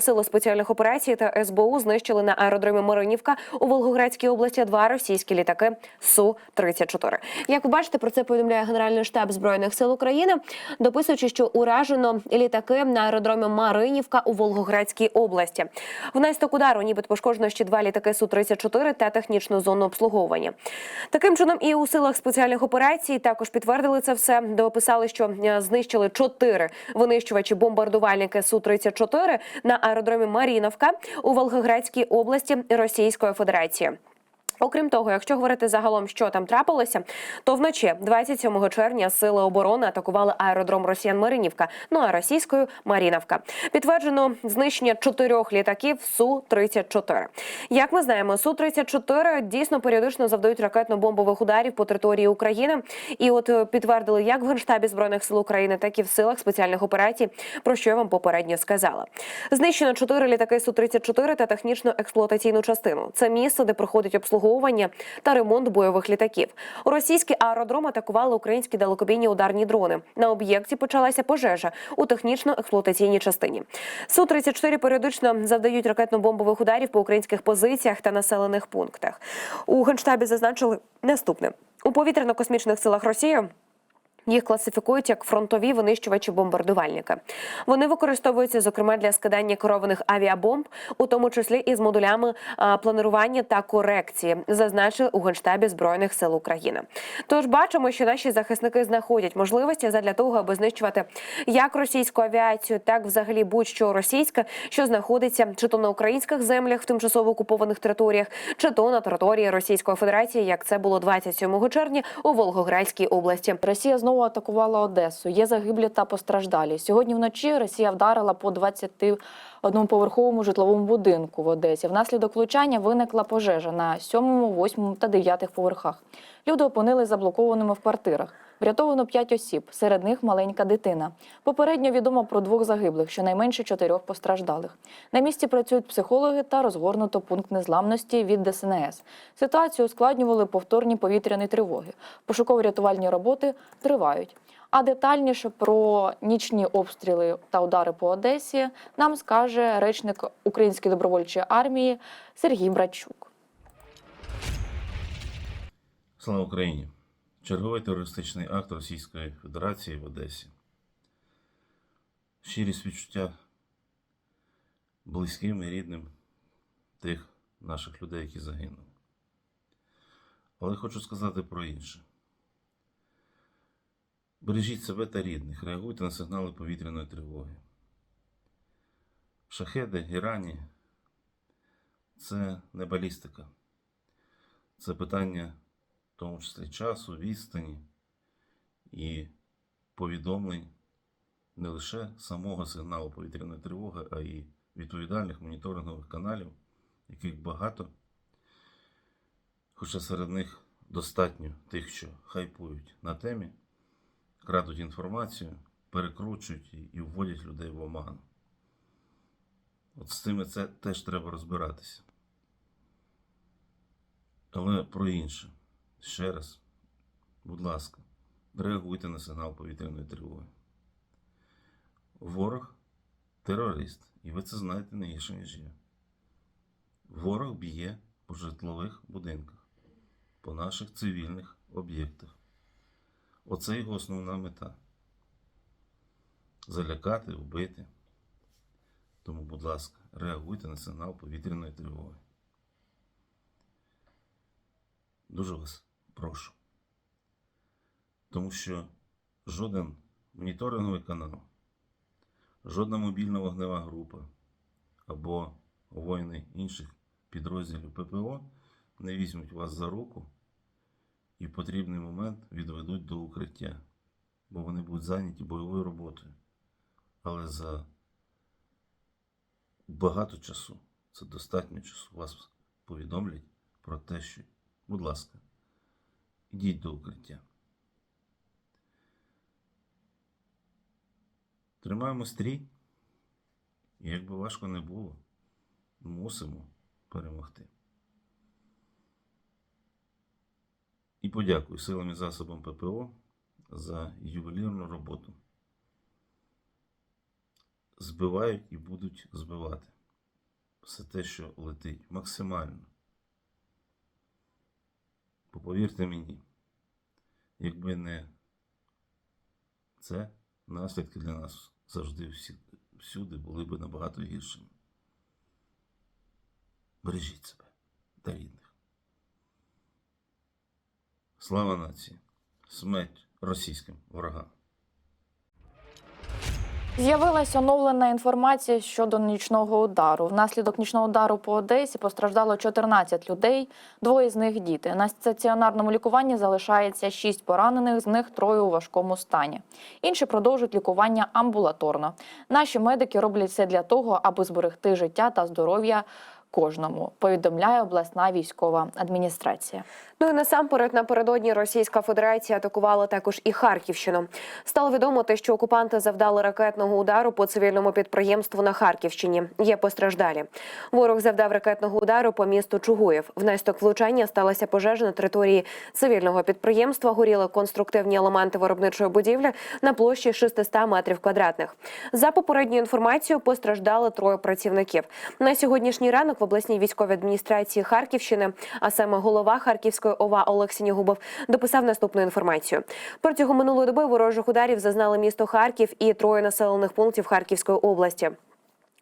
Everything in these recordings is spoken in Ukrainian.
Сили спеціальних операцій та СБУ знищили на аеродромі Маринівка у Волгоградській області два російські літаки су 34 Як ви бачите, про це повідомляє Генеральний штаб збройних сил України, дописуючи, що уражено літаки на аеродромі Маринівка у Волгоградській області. Внаслідок удару, нібито пошкоджено ще два літаки су 34 та технічну зону обслуговування. Таким чином, і у силах спеціальних операцій також підтвердили це все. Дописали, що е, знищили чотири винищувачі бомбардувальники су 34 на аеродромі Маріновка у Волгоградській області Російської Федерації. Окрім того, якщо говорити загалом, що там трапилося, то вночі 27 червня сили оборони атакували аеродром Росіян Маринівка, ну а російською Маріновка. Підтверджено знищення чотирьох літаків су 34 Як ми знаємо, су 34 дійсно періодично завдають ракетно-бомбових ударів по території України. І от е, підтвердили як в генштабі збройних сил України, так і в силах спеціальних операцій, про що я вам попередньо сказала. Знищено чотири літаки су 34 та технічну експлуатаційну частину. Це місце, де проходить обслуговування та ремонт бойових літаків. У російський аеродром атакували українські далекобійні ударні дрони. На об'єкті почалася пожежа у технічно-експлуатаційній частині. Су 34 періодично завдають ракетно-бомбових ударів по українських позиціях та населених пунктах. У генштабі зазначили наступне у повітряно-космічних силах Росії. Їх класифікують як фронтові винищувачі-бомбардувальники. Вони використовуються зокрема для скидання керованих авіабомб, у тому числі із модулями планування та корекції, зазначили у генштабі збройних сил України. Тож бачимо, що наші захисники знаходять можливості задля того, аби знищувати як російську авіацію, так взагалі будь-що російське, що знаходиться чи то на українських землях в тимчасово окупованих територіях, чи то на території Російської Федерації, як це було 27 червня у Волгоградській області. Росія знову атакувала Одесу. Є загиблі та постраждалі. Сьогодні вночі Росія вдарила по 21-поверховому житловому будинку в Одесі. Внаслідок влучання виникла пожежа на 7, 8 та 9 поверхах. Люди опинились заблокованими в квартирах. Врятовано 5 осіб, серед них маленька дитина. Попередньо відомо про двох загиблих, щонайменше чотирьох постраждалих. На місці працюють психологи та розгорнуто пункт незламності від ДСНС. Ситуацію ускладнювали повторні повітряні тривоги. Пошуково-рятувальні роботи тривають. А детальніше про нічні обстріли та удари по Одесі нам скаже речник Української добровольчої армії Сергій Братчук. Слава Україні! Черговий терористичний акт Російської Федерації в Одесі. Щирі співчуття близьким і рідним тих наших людей, які загинули. Але хочу сказати про інше. Бережіть себе та рідних, реагуйте на сигнали повітряної тривоги. Шахеди, Ірані це не балістика. Це питання тому числі часу, відстані і повідомлень не лише самого сигналу повітряної тривоги, а й відповідальних моніторингових каналів, яких багато, хоча серед них достатньо тих, що хайпують на темі, крадуть інформацію, перекручують і- вводять людей в оману. От з цими це теж треба розбиратися. Але про інше. Ще раз, будь ласка, реагуйте на сигнал повітряної тривоги. Ворог терорист, і ви це знаєте не гірше, ніж я. Ворог б'є по житлових будинках, по наших цивільних об'єктах. Оце його основна мета. Залякати, вбити. Тому, будь ласка, реагуйте на сигнал повітряної тривоги. Дуже вас прошу. Тому що жоден моніторинговий канал, жодна мобільна вогнева група або воїни інших підрозділів ППО не візьмуть вас за руку і в потрібний момент відведуть до укриття, бо вони будуть зайняті бойовою роботою. Але за багато часу, це достатньо часу, вас повідомлять про те, що, будь ласка, ідіть до укриття. Тримаємо стрій, і як би важко не було, мусимо перемогти. І подякую силам і засобам ППО за ювелірну роботу. збивають і будуть збивати. Все те, що летить, максимально. Бо повірте мені, якби не це, наслідки для нас завжди всі, всюди були б набагато гіршими. Бережіть себе та рідних. Слава нації! Смерть російським ворогам! З'явилася оновлена інформація щодо нічного удару. Внаслідок нічного удару по Одесі постраждало 14 людей, двоє з них діти. На стаціонарному лікуванні залишається 6 поранених, з них троє у важкому стані. Інші продовжують лікування амбулаторно. Наші медики роблять все для того, аби зберегти життя та здоров'я кожному. Повідомляє обласна військова адміністрація. Ну і насамперед напередодні Російська Федерація атакувала також і Харківщину. Стало відомо те, що окупанти завдали ракетного удару по цивільному підприємству на Харківщині. Є постраждалі. Ворог завдав ракетного удару по місту Чугуєв. Внаслідок влучання сталася пожежа на території цивільного підприємства. Горіли конструктивні елементи виробничої будівлі на площі 600 метрів квадратних. За попередньою інформацією, постраждали троє працівників. На сьогоднішній ранок в обласній військовій адміністрації Харківщини, а саме голова Харківської ОВА Олег Сінігубов, дописав наступну інформацію. Протягом минулої доби ворожих ударів зазнали місто Харків і троє населених пунктів Харківської області.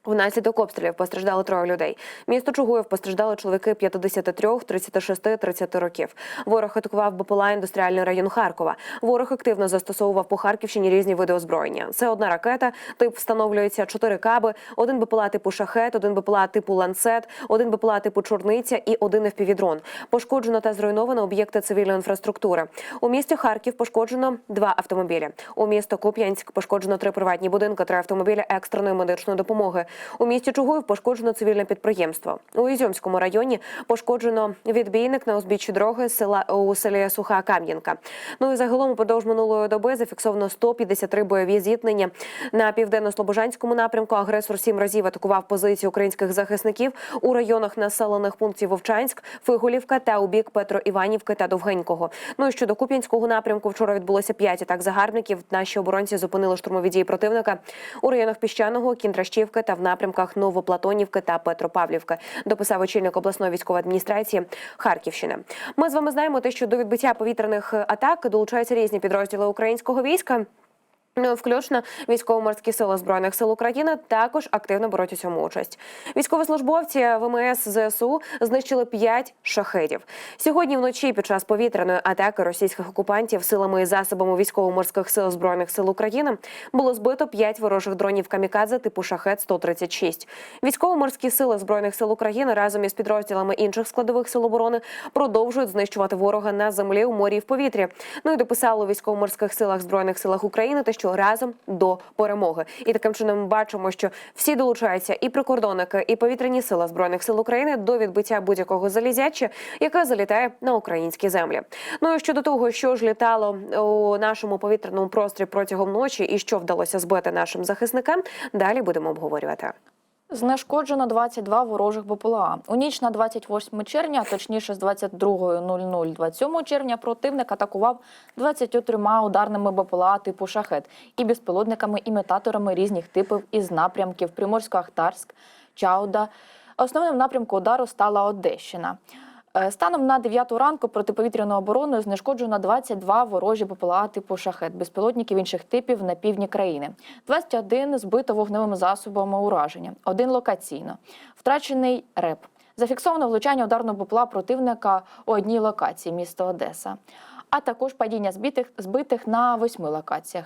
Внаслідок обстрілів постраждали троє людей. Місто Чугуєв постраждали чоловіки 53, 36, 30 років. Ворог атакував БПЛА індустріальний район Харкова. Ворог активно застосовував по Харківщині різні види озброєння. Це одна ракета, тип встановлюється чотири каби, один БПЛА типу шахет, один БПЛА типу ланцет, один БПЛА типу чорниця і один FPV-дрон. Пошкоджено та зруйновано об'єкти цивільної інфраструктури. У місті Харків пошкоджено два автомобілі. У місто Куп'янськ пошкоджено три приватні будинки, три автомобілі екстреної медичної допомоги. У місті Чугуїв пошкоджено цивільне підприємство. У Ізюмському районі пошкоджено відбійник на узбіччі дороги села у селі Суха Кам'янка. Ну і загалом упродовж минулої доби зафіксовано 153 бойові зіткнення на південно-слобожанському напрямку. Агресор сім разів атакував позиції українських захисників у районах населених пунктів Вовчанськ, Фиголівка та у бік Петро-Іванівки та Довгенького. Ну і щодо Куп'янського напрямку, вчора відбулося п'ять атак загарбників. Наші оборонці зупинили штурмові дії противника у районах Піщаного, Кіндрашівки та напрямках Новоплатонівки та Петропавлівки. Дописав очільник обласної військової адміністрації Харківщини. Ми з вами знаємо те, що до відбиття повітряних атак долучаються різні підрозділи українського війська. Ну, Включно військово-морські сили збройних сил України також активно беруть у цьому участь. Військовослужбовці ВМС ЗСУ знищили п'ять шахедів. Сьогодні вночі під час повітряної атаки російських окупантів силами і засобами військово-морських сил збройних сил України було збито п'ять ворожих дронів камікадзе типу шахет 136 Військово-морські сили збройних сил України разом із підрозділами інших складових сил оборони продовжують знищувати ворога на землі, у морі і в повітрі. Ну і дописало військово-морських силах збройних силах України те, що разом до перемоги. І таким чином ми бачимо, що всі долучаються і прикордонники, і повітряні сили збройних сил України до відбиття будь-якого залізяча, яке залітає на українські землі. Ну і щодо того, що ж літало у нашому повітряному просторі протягом ночі, і що вдалося збити нашим захисникам, далі будемо обговорювати. Знешкоджено 22 ворожих БПЛА. У ніч на 28 червня, точніше з 22.00 27 червня, противник атакував 23 ударними БПЛА типу шахет і безпілотниками-імітаторами різних типів із напрямків Приморсько-Ахтарськ, Чауда. Основним напрямком удару стала Одещина. Е, Станом на 9 ранку протиповітряною обороною знешкоджено 22 ворожі БПЛА типу шахет, безпілотників інших типів на півдні країни. 21 збито вогневими засобами ураження, один локаційно. Втрачений РЕП. Зафіксовано влучання ударного БПЛА противника у одній локації міста Одеса. А також падіння збитих, збитих на восьми локаціях.